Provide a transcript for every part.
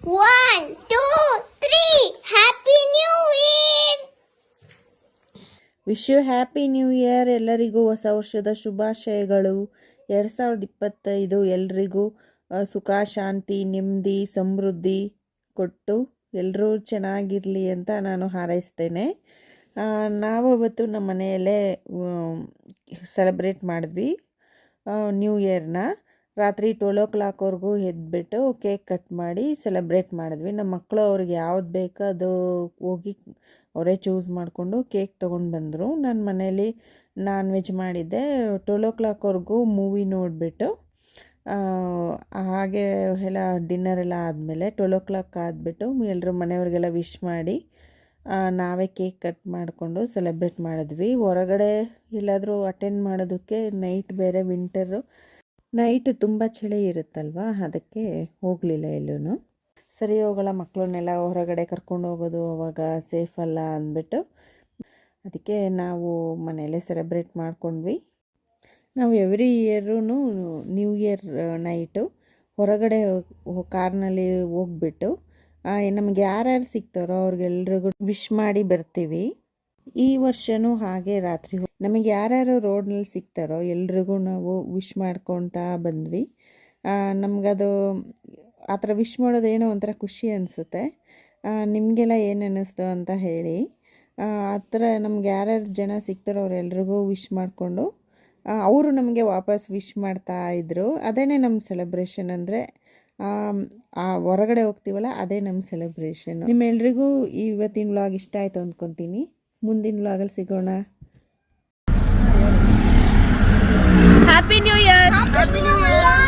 One, two, three. Happy New Year! Wish happy new year ಎಲ್ಲರಿಗೂ ಹೊಸ ವರ್ಷದ ಶುಭಾಶಯಗಳು ಎರಡು ಸಾವಿರದ ಇಪ್ಪತ್ತೈದು ಎಲ್ರಿಗೂ ಸುಖ ಶಾಂತಿ ನೆಮ್ಮದಿ ಸಮೃದ್ಧಿ ಕೊಟ್ಟು ಎಲ್ಲರೂ ಚೆನ್ನಾಗಿರಲಿ ಅಂತ ನಾನು ಹಾರೈಸ್ತೇನೆ ನಾವತ್ತು ನಮ್ಮ ಮನೆಯಲ್ಲೇ ಸೆಲೆಬ್ರೇಟ್ ಮಾಡಿದ್ವಿ ನ್ಯೂ ಇಯರ್ನ ರಾತ್ರಿ ಟ್ವೆಲ್ ಓ ಕ್ಲಾಕ್ವರೆಗೂ ಎದ್ಬಿಟ್ಟು ಕೇಕ್ ಕಟ್ ಮಾಡಿ ಸೆಲೆಬ್ರೇಟ್ ಮಾಡಿದ್ವಿ. ನಮ್ಮ ಮಕ್ಕಳು ಅವ್ರಿಗೆ ಯಾವ್ದು ಬೇಕೋ ಅದು ಹೋಗಿ ಅವರೇ ಚೂಸ್ ಮಾಡಿಕೊಂಡು ಕೇಕ್ ತೊಗೊಂಡು ಬಂದರು. ನನ್ನ ಮನೇಲಿ ನಾನ್ ವೆಜ್ ಮಾಡಿದ್ದೆ. ಟ್ವೆಲ್ ಓ ಕ್ಲಾಕ್ವರೆಗೂ ಮೂವಿ ನೋಡಿಬಿಟ್ಟು ಹಾಗೆ ಎಲ್ಲ ಡಿನ್ನರ್ ಎಲ್ಲ ಆದಮೇಲೆ ಟ್ವೆಲ್ ಓ ಕ್ಲಾಕ್ ಆದ್ಬಿಟ್ಟು ಎಲ್ಲರೂ ಮನೆಯವ್ರಿಗೆಲ್ಲ ವಿಶ್ ಮಾಡಿ ನಾವೇ ಕೇಕ್ ಕಟ್ ಮಾಡಿಕೊಂಡು ಸೆಲೆಬ್ರೇಟ್ ಮಾಡಿದ್ವಿ. ಹೊರಗಡೆ ಎಲ್ಲಾದರೂ ಅಟೆಂಡ್ ಮಾಡೋದಕ್ಕೆ ನೈಟ್ ಬೇರೆ ವಿಂಟರು ನೈಟ್ ತುಂಬ ಚಳಿ ಇರುತ್ತಲ್ವ? ಅದಕ್ಕೆ ಹೋಗಲಿಲ್ಲ ಎಲ್ಲೂ ಸರಿ ಹೋಗಲ್ಲ ಮಕ್ಕಳನ್ನೆಲ್ಲ ಹೊರಗಡೆ ಕರ್ಕೊಂಡು ಹೋಗೋದು ಅವಾಗ ಸೇಫ್ ಅಲ್ಲ ಅಂದ್ಬಿಟ್ಟು. ಅದಕ್ಕೆ ನಾವು ಮನೆಯಲ್ಲೇ ಸೆಲೆಬ್ರೇಟ್ ಮಾಡ್ಕೊಂಡ್ವಿ. ನಾವು ಎವ್ರಿ ಇಯರೂ ನ್ಯೂ ಇಯರ್ ನೈಟು ಹೊರಗಡೆ ಕಾರ್ನಲ್ಲಿ ಹೋಗ್ಬಿಟ್ಟು ನಮ್ಗೆ ಯಾರ್ಯಾರು ಸಿಗ್ತಾರೋ ಅವ್ರಿಗೆಲ್ರಿಗೂ ವಿಶ್ ಮಾಡಿ ಬರ್ತೀವಿ. ಈ ವರ್ಷನೂ ಹಾಗೆ ರಾತ್ರಿ ನಮಗೆ ಯಾರ್ಯಾರು ರೋಡ್ನಲ್ಲಿ ಸಿಗ್ತಾರೋ ಎಲ್ರಿಗೂ ನಾವು ವಿಶ್ ಮಾಡ್ಕೊತಾ ಬಂದ್ವಿ. ನಮಗದು ಆ ಥರ ವಿಶ್ ಮಾಡೋದು ಏನೋ ಒಂಥರ ಖುಷಿ ಅನಿಸುತ್ತೆ. ನಿಮಗೆಲ್ಲ ಏನು ಅನ್ನಿಸ್ತು ಅಂತ ಹೇಳಿ. ಆ ಆ ಥರ ನಮ್ಗೆ ಯಾರ್ಯಾರು ಜನ ಸಿಗ್ತಾರೋ ಅವ್ರೆಲ್ರಿಗೂ ವಿಶ್ ಮಾಡಿಕೊಂಡು ಅವರು ನಮಗೆ ವಾಪಸ್ ವಿಶ್ ಮಾಡ್ತಾ ಇದ್ದರು ಅದೇ ನಮ್ಮ ಸೆಲೆಬ್ರೇಷನ್ ಅಂದರೆ, ಆ ಹೊರಗಡೆ ಹೋಗ್ತೀವಲ್ಲ, ಅದೇ ನಮ್ಮ ಸೆಲೆಬ್ರೇಷನ್ ನಿಮ್ಮೆಲ್ರಿಗೂ ಇವತ್ತಿನ ವ್ಲಾಗ್ ಇಷ್ಟ ಆಯಿತು ಅಂದ್ಕೊತೀನಿ ಮುಂದಿನ ವ್ಲಾಗಲ್ಲಿ ಸಿಗೋಣ. Happy new year Happy New Year!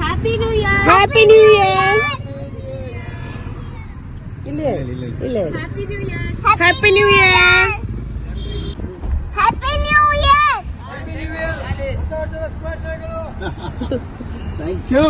Happy new year happy new year ಇಲ್ಲೇ ಇಲ್ಲೇ happy new year happy new year Happy New Year! Thank you.